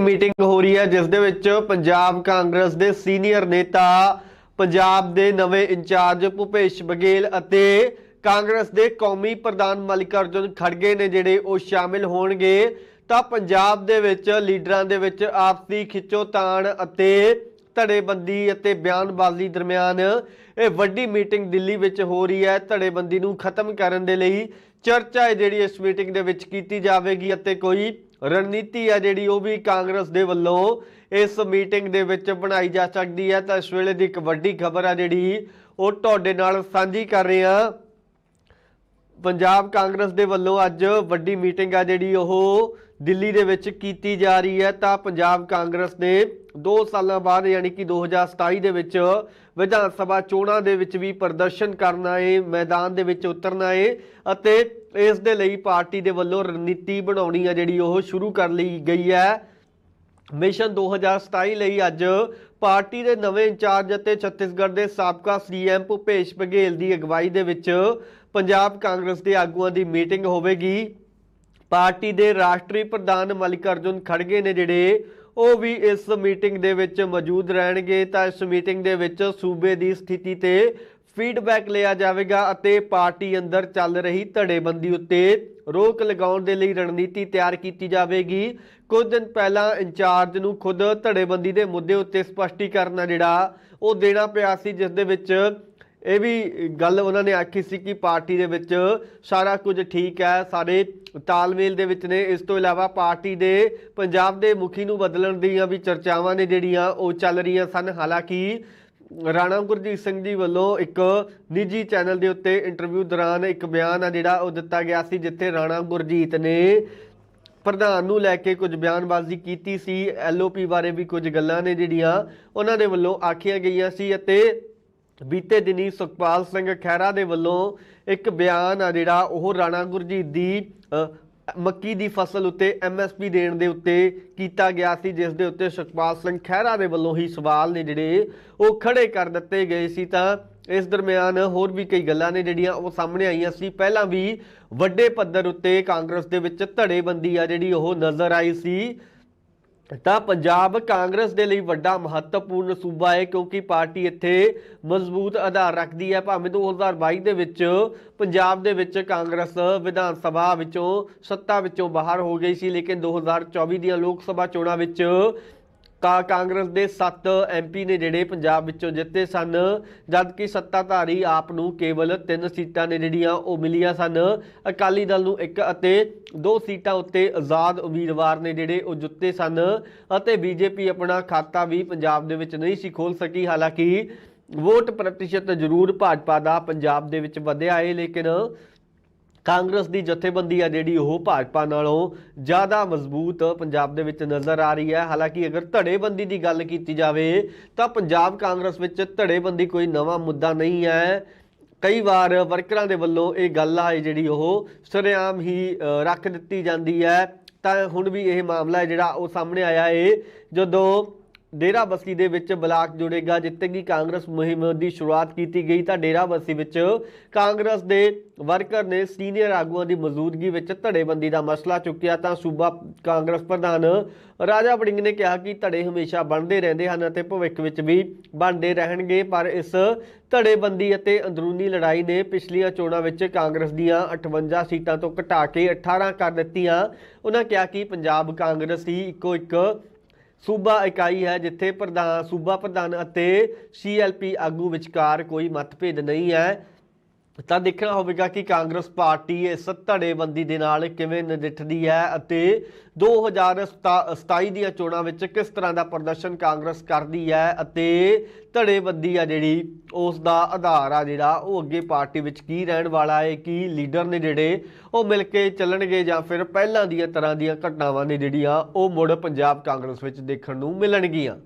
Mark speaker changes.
Speaker 1: Meeting ਹੋ ਰਹੀ ਹੈ, ਜਿਸ ਦੇ ਵਿੱਚ ਪੰਜਾਬ ਕਾਂਗਰਸ ਦੇ ਸੀਨੀਅਰ ਨੇਤਾ, ਪੰਜਾਬ ਦੇ ਨਵੇਂ ਇੰਚਾਰਜ ਭੁਪੇਸ਼ ਬਘੇਲ ਅਤੇ ਕਾਂਗਰਸ ਦੇ ਕੌਮੀ ਪ੍ਰਧਾਨ ਮਲਿਕਾਰਜੁਨ ਖੜਗੇ ਨੇ ਜਿਹੜੇ ਉਹ ਸ਼ਾਮਿਲ ਹੋਣਗੇ। ਤਾਂ ਪੰਜਾਬ ਦੇ ਵਿੱਚ ਲੀਡਰਾਂ ਦੇ ਵਿੱਚ ਆਪਸੀ ਖਿੱਚੋਤਾਣ ਅਤੇ ਧੜੇਬੰਦੀ ਅਤੇ ਬਿਆਨਬਾਜ਼ੀ ਦਰਮਿਆਨ ਇਹ ਵੱਡੀ ਮੀਟਿੰਗ ਦਿੱਲੀ ਵਿੱਚ ਹੋ ਰਹੀ ਹੈ। ਧੜੇਬੰਦੀ ਨੂੰ ਖਤਮ ਕਰਨ ਦੇ ਲਈ ਚਰਚਾ ਹੈ ਜਿਹੜੀ ਇਸ ਮੀਟਿੰਗ ਦੇ ਵਿੱਚ ਕੀਤੀ ਜਾਵੇਗੀ ਅਤੇ ਕੋਈ ਰਣਨੀਤੀ ਆ ਜਿਹੜੀ, ਉਹ ਵੀ ਕਾਂਗਰਸ ਦੇ ਵੱਲੋਂ ਇਸ ਮੀਟਿੰਗ ਦੇ ਵਿੱਚ ਬਣਾਈ ਜਾ ਸਕਦੀ ਹੈ। ਤਾਂ ਇਸ ਵੇਲੇ ਦੀ ਇੱਕ ਵੱਡੀ ਖਬਰ ਆ ਜਿਹੜੀ, ਉਹ ਤੁਹਾਡੇ ਨਾਲ ਸਾਂਝੀ ਕਰ ਰਹੇ ਹਾਂ। ਪੰਜਾਬ ਕਾਂਗਰਸ ਦੇ ਵੱਲੋਂ ਅੱਜ ਵੱਡੀ ਮੀਟਿੰਗ ਆ ਜਿਹੜੀ ਉਹ ਦਿੱਲੀ ਦੇ ਵਿੱਚ ਕੀਤੀ ਜਾ ਰਹੀ ਹੈ। ਤਾਂ ਪੰਜਾਬ ਕਾਂਗਰਸ ਨੇ 2 ਸਾਲਾਂ ਬਾਅਦ ਯਾਨੀ ਕਿ 2027 ਦੇ ਵਿੱਚ ਵਿਧਾਨ ਸਭਾ ਚੋਣਾਂ ਦੇ ਵਿੱਚ ਵੀ ਪ੍ਰਦਰਸ਼ਨ ਕਰਨਾ ਹੈ ਮੈਦਾਨ ਦੇ ਵਿੱਚ ਉਤਰਨਾ ਹੈ ਅਤੇ ਇਸ ਦੇ ਲਈ ਪਾਰਟੀ ਦੇ ਵੱਲੋਂ ਰਣਨੀਤੀ ਬਣਾਉਣੀ ਹੈ ਜਿਹੜੀ ਉਹ ਸ਼ੁਰੂ ਕਰ ਲਈ ਗਈ ਹੈ। ਮਿਸ਼ਨ 2027 ਲਈ ਅੱਜ ਪਾਰਟੀ ਦੇ ਨਵੇਂ ਇੰਚਾਰਜ ਅਤੇ ਛੱਤੀਸਗੜ੍ਹ ਦੇ ਸਾਬਕਾ ਸੀਐਮ ਭੁਪੇਸ਼ ਬਘੇਲ ਦੀ ਅਗਵਾਈ ਦੇ ਵਿੱਚ ਪੰਜਾਬ ਕਾਂਗਰਸ ਦੇ ਆਗੂਆਂ ਦੀ ਮੀਟਿੰਗ ਹੋਵੇਗੀ। ਪਾਰਟੀ ਦੇ ਰਾਸ਼ਟਰੀ ਪ੍ਰਧਾਨ ਮਲਿਕਾਰਜੁਨ ਖੜਗੇ ਨੇ ਜਿਹੜੇ ਉਹ ਵੀ ਇਸ ਮੀਟਿੰਗ ਦੇ ਵਿੱਚ ਮੌਜੂਦ ਰਹਿਣਗੇ। ਤਾਂ ਇਸ ਮੀਟਿੰਗ ਦੇ ਵਿੱਚ ਸੂਬੇ ਦੀ ਸਥਿਤੀ ਤੇ ਫੀਡਬੈਕ ਲਿਆ ਜਾਵੇਗਾ ਅਤੇ ਪਾਰਟੀ ਅੰਦਰ ਚੱਲ ਰਹੀ ਧੜੇਬੰਦੀ ਉੱਤੇ ਰੋਕ ਲਗਾਉਣ ਦੇ ਲਈ ਰਣਨੀਤੀ ਤਿਆਰ ਕੀਤੀ ਜਾਵੇਗੀ। ਕੁਝ ਦਿਨ ਪਹਿਲਾਂ ਇੰਚਾਰਜ ਨੂੰ ਖੁਦ ਧੜੇਬੰਦੀ ਦੇ ਮੁੱਦੇ ਉੱਤੇ ਸਪਸ਼ਟੀਕਰਨ ਆ ਜਿਹੜਾ, ਉਹ ਦੇਣਾ ਪਿਆ ਸੀ, ਜਿਸ ਦੇ ਵਿੱਚ ਇਹ ਵੀ ਗੱਲ ਉਹਨਾਂ ਨੇ ਆਖੀ ਸੀ ਕਿ ਪਾਰਟੀ ਦੇ ਵਿੱਚ ਸਾਰਾ ਕੁਝ ਠੀਕ ਹੈ, ਸਾਰੇ ਤਾਲਮੇਲ ਦੇ ਵਿੱਚ ਨੇ। ਇਸ ਤੋਂ ਇਲਾਵਾ ਪਾਰਟੀ ਦੇ ਪੰਜਾਬ ਦੇ ਮੁਖੀ ਨੂੰ ਬਦਲਣ ਦੀਆਂ ਵੀ ਚਰਚਾਵਾਂ ਨੇ ਜਿਹੜੀਆਂ ਉਹ ਚੱਲ ਰਹੀਆਂ ਸਨ। ਹਾਲਾਂਕਿ ਰਾਣਾ ਗੁਰਜੀਤ ਸਿੰਘ ਜੀ ਵੱਲੋਂ ਇੱਕ ਨਿੱਜੀ ਚੈਨਲ ਦੇ ਉੱਤੇ ਇੰਟਰਵਿਊ ਦੌਰਾਨ ਇੱਕ ਬਿਆਨ ਆ ਜਿਹੜਾ ਉਹ ਦਿੱਤਾ ਗਿਆ ਸੀ ਜਿੱਥੇ ਰਾਣਾ ਗੁਰਜੀਤ ਨੇ ਪ੍ਰਧਾਨ ਨੂੰ ਲੈ ਕੇ ਕੁਝ ਬਿਆਨਬਾਜ਼ੀ ਕੀਤੀ ਸੀ। ਐਲਓਪੀ ਬਾਰੇ ਵੀ ਕੁਝ ਗੱਲਾਂ ਨੇ ਜਿਹੜੀਆਂ ਉਹਨਾਂ ਦੇ ਵੱਲੋਂ ਆਖੀਆਂ ਗਈਆਂ ਸੀ ਅਤੇ ਬੀਤੇ ਦਿਨੀ ਸੁਖਪਾਲ ਸਿੰਘ ਖਹਿਰਾ ਦੇ ਵੱਲੋਂ ਇੱਕ ਬਿਆਨ ਆ ਜਿਹੜਾ ਉਹ ਰਾਣਾ ਗੁਰਜੀਤ ਦੀ ਅ, ਮੱਕੀ ਦੀ ਫਸਲ ਉੱਤੇ ਐਮਐਸਪੀ ਦੇਣ ਦੇ ਉੱਤੇ ਕੀਤਾ ਗਿਆ ਸੀ, ਜਿਸ ਦੇ ਉੱਤੇ ਸੁਖਪਾਲ ਸਿੰਘ ਖਹਿਰਾ ਦੇ ਵੱਲੋਂ ਹੀ ਸਵਾਲ ਨੇ ਜਿਹੜੇ ਉਹ ਖੜੇ ਕਰ ਦਿੱਤੇ ਗਏ ਸੀ। ਤਾਂ ਇਸ ਦਰਮਿਆਨ ਹੋਰ ਵੀ ਕਈ ਗੱਲਾਂ ਨੇ ਜਿਹੜੀਆਂ ਉਹ ਸਾਹਮਣੇ ਆਈਆਂ ਸੀ। ਪਹਿਲਾਂ ਵੀ ਵੱਡੇ ਪੱਧਰ ਉੱਤੇ ਕਾਂਗਰਸ ਦੇ ਵਿੱਚ ਧੜੇਬੰਦੀ ਆ ਜਿਹੜੀ ਉਹ ਨਜ਼ਰ ਆਈ ਸੀ। ਤਾਂ ਪੰਜਾਬ ਕਾਂਗਰਸ ਦੇ ਲਈ ਵੱਡਾ ਮਹੱਤਵਪੂਰਨ ਸੂਬਾ ਹੈ ਕਿਉਂਕਿ ਪਾਰਟੀ ਇੱਥੇ ਮਜ਼ਬੂਤ ਆਧਾਰ ਰੱਖਦੀ ਹੈ। ਭਾਵੇਂ 2022 ਦੇ ਵਿੱਚ ਪੰਜਾਬ ਦੇ ਵਿੱਚ ਕਾਂਗਰਸ ਵਿਧਾਨ ਸਭਾ ਵਿੱਚੋਂ ਸੱਤਾ ਵਿੱਚੋਂ ਬਾਹਰ ਹੋ ਗਈ ਸੀ, ਲੇਕਿਨ 2024 ਦੀਆਂ ਲੋਕ ਸਭਾ ਚੋਣਾਂ ਵਿੱਚ ਕਾ ਕਾਂਗਰਸ ਦੇ 7 ਐਮਪੀ ਨੇ ਜਿਹੜੇ ਪੰਜਾਬ ਵਿੱਚੋਂ ਜਿੱਤੇ ਸਨ, ਜਦਕਿ ਸੱਤਾਧਾਰੀ ਆਪ ਨੂੰ ਕੇਵਲ 3 ਸੀਟਾਂ ਨੇ ਜਿਹੜੀਆਂ ਉਹ ਮਿਲੀਆਂ ਸਨ। ਅਕਾਲੀ ਦਲ ਨੂੰ ਇੱਕ ਅਤੇ ਦੋ ਸੀਟਾਂ ਉੱਤੇ ਆਜ਼ਾਦ ਉਮੀਦਵਾਰ ਨੇ ਜਿਹੜੇ ਉਹ ਜੁੱਤੇ ਸਨ ਅਤੇ ਬੀਜੇਪੀ ਆਪਣਾ ਖਾਤਾ ਵੀ ਪੰਜਾਬ ਦੇ ਵਿੱਚ ਨਹੀਂ ਸੀ ਖੋਲ ਸਕੀ। ਹਾਲਾਂਕਿ ਵੋਟ ਪ੍ਰਤੀਸ਼ਤ ਜ਼ਰੂਰ ਭਾਜਪਾ ਦਾ ਪੰਜਾਬ ਦੇ ਵਿੱਚ ਵਧਿਆ ਹੈ ਲੇਕਿਨ ਕਾਂਗਰਸ ਦੀ ਜਥੇਬੰਦੀ ਆ ਜਿਹੜੀ ਉਹ ਭਾਜਪਾ ਨਾਲੋਂ ਜ਼ਿਆਦਾ ਮਜ਼ਬੂਤ ਪੰਜਾਬ ਦੇ ਵਿੱਚ ਨਜ਼ਰ ਆ ਰਹੀ ਹੈ। ਹਾਲਾਂਕਿ ਅਗਰ ਧੜੇਬੰਦੀ ਦੀ ਗੱਲ ਕੀਤੀ ਜਾਵੇ, ਤਾਂ ਪੰਜਾਬ ਕਾਂਗਰਸ ਵਿੱਚ ਧੜੇਬੰਦੀ ਕੋਈ ਨਵਾਂ ਮੁੱਦਾ ਨਹੀਂ ਹੈ। ਕਈ ਵਾਰ ਵਰਕਰਾਂ ਦੇ ਵੱਲੋਂ ਇਹ ਗੱਲ ਆ ਜਿਹੜੀ ਉਹ ਸਰੇਆਮ ਹੀ ਰੱਖ ਦਿੱਤੀ ਜਾਂਦੀ ਹੈ। ਤਾਂ ਹੁਣ ਵੀ ਇਹ ਮਾਮਲਾ ਹੈ ਜਿਹੜਾ ਉਹ ਸਾਹਮਣੇ ਆਇਆ ਏ, ਜਦੋਂ ਡੇਰਾ ਬਸੀ ਦੇ ਵਿੱਚ ਬਲਾਕ ਜੁੜੇਗਾ, ਜਿੱਥੇ ਕਿ ਕਾਂਗਰਸ ਮੁਹਿੰਮ ਦੀ ਸ਼ੁਰੂਆਤ ਕੀਤੀ ਗਈ ਤਾਂ ਡੇਰਾ ਬਸੀ ਵਿੱਚ ਕਾਂਗਰਸ ਦੇ ਵਰਕਰ ਨੇ ਸੀਨੀਅਰ ਆਗੂਆਂ ਦੀ ਮੌਜੂਦਗੀ ਵਿੱਚ ਧੜੇਬੰਦੀ ਦਾ ਮਸਲਾ ਚੁੱਕਿਆ ਤਾਂ ਸੂਬਾ ਕਾਂਗਰਸ ਪ੍ਰਧਾਨ ਰਾਜਾ ਵੜਿੰਗ ਨੇ ਕਿਹਾ ਕਿ ਧੜੇ ਹਮੇਸ਼ਾ ਬਣਦੇ ਰਹਿੰਦੇ ਹਨ ਅਤੇ ਭਵਿੱਖ ਵਿੱਚ ਵੀ ਬਣਦੇ ਰਹਿਣਗੇ, ਪਰ ਇਸ ਧੜੇਬੰਦੀ ਅਤੇ ਅੰਦਰੂਨੀ ਲੜਾਈ ਨੇ ਪਿਛਲੀਆਂ ਚੋਣਾਂ ਵਿੱਚ ਕਾਂਗਰਸ ਦੀਆਂ 58 ਸੀਟਾਂ ਤੋਂ ਘਟਾ ਕੇ 18 ਕਰ ਦਿੱਤੀਆਂ। ਉਹਨਾਂ ਕਿਹਾ ਕਿ ਪੰਜਾਬ ਕਾਂਗਰਸ ਹੀ ਇੱਕੋ ਇੱਕ ਸੂਬਾ ਇਕਾਈ ਹੈ, ਜਿੱਥੇ ਪ੍ਰਧਾਨ, ਸੂਬਾ ਪ੍ਰਧਾਨ ਅਤੇ ਸੀਐਲਪੀ ਆਗੂ ਵਿਚਕਾਰ ਕੋਈ ਮਤਭੇਦ ਨਹੀਂ ਹੈ। ਤਾਂ ਦੇਖਣਾ ਹੋਵੇਗਾ ਕਿ ਕਾਂਗਰਸ ਪਾਰਟੀ ਇਸ ਧੜੇਬੰਦੀ ਦੇ ਨਾਲ ਕਿਵੇਂ ਨਜਿੱਠਦੀ ਹੈ ਅਤੇ 2027 ਦੀਆਂ ਚੋਣਾਂ ਵਿੱਚ ਕਿਸ ਤਰ੍ਹਾਂ ਦਾ ਪ੍ਰਦਰਸ਼ਨ ਕਾਂਗਰਸ ਕਰਦੀ ਹੈ ਅਤੇ ਧੜੇਬੰਦੀ ਆ ਜਿਹੜੀ, ਉਸ ਦਾ ਆਧਾਰ ਆ ਜਿਹੜਾ, ਉਹ ਅੱਗੇ ਪਾਰਟੀ ਵਿੱਚ ਕੀ ਰਹਿਣ ਵਾਲਾ ਹੈ, ਕਿ ਲੀਡਰ ਨੇ ਜਿਹੜੇ ਉਹ ਮਿਲ ਕੇ ਚੱਲਣਗੇ ਜਾਂ ਫਿਰ ਪਹਿਲਾਂ ਦੀਆਂ ਤਰ੍ਹਾਂ ਦੀਆਂ ਘਟਨਾਵਾਂ ਨੇ ਜਿਹੜੀਆਂ ਉਹ ਮੁੜ ਪੰਜਾਬ ਕਾਂਗਰਸ ਵਿੱਚ ਦੇਖਣ ਨੂੰ ਮਿਲਣਗੀਆਂ।